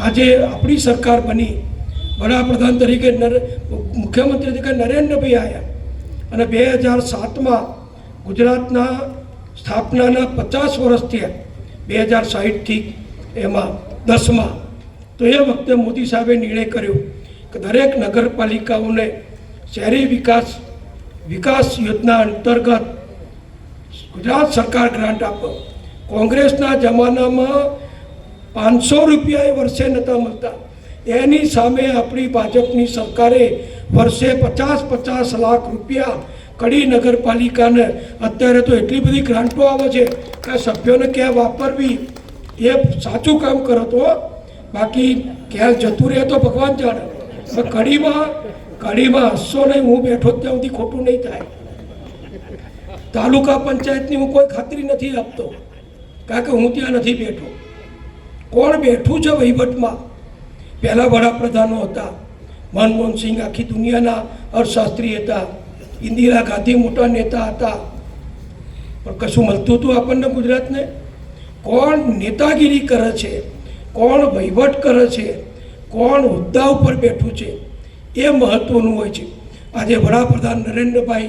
આજે આપણી સરકાર બની. વડાપ્રધાન તરીકે નર, મુખ્યમંત્રી તરીકે નરેન્દ્રભાઈ આવ્યા અને બે હજાર સાતમાં ગુજરાતના સ્થાપનાના પચાસ વર્ષ થયા. બે હજાર સાહીઠથી એમાં દસમાં. તો એ વખતે મોદી સાહેબે નિર્ણય કર્યો કે દરેક નગરપાલિકાઓને શહેરી વિકાસ વિકાસ યોજના અંતર્ગત ગુજરાત સરકાર ગ્રાન્ટ આપો. કોંગ્રેસના જમાનામાં પાંચસો રૂપિયા વર્ષે નહોતા મળતા. એની સામે આપણી ભાજપની સરકારે વર્ષે પચાસ પચાસ લાખ રૂપિયા કડી નગરપાલિકાને અત્યારે તો એટલી બધી ગ્રાન્ટો આવે છે કે સભ્યોને ક્યાં વાપરવી એ સાચું કામ કરો તો બાકી ક્યાં જતું રહે તો ભગવાન જાણે. કડીમાં કડીમાં હસો નહીં, હું બેઠો ત્યાં સુધી ખોટું નહીં થાય. તાલુકા પંચાયતની હું કોઈ ખાતરી નથી આપતો. કારણ કે હું ત્યાં નથી બેઠો. કોણ બેઠું છે વહીવટમાં? પહેલાં વડાપ્રધાનો હતા, મનમોહન સિંહ આખી દુનિયાના અર્થશાસ્ત્રી હતા, ઇન્દિરા ગાંધી મોટા નેતા હતા. પણ કશું મળતું હતું આપણને ગુજરાતને? કોણ નેતાગીરી કરે છે? કોણ વહીવટ કરે છે? કોણ હોદ્દા ઉપર બેઠું છે? એ મહત્ત્વનું હોય છે. આજે વડાપ્રધાન નરેન્દ્રભાઈ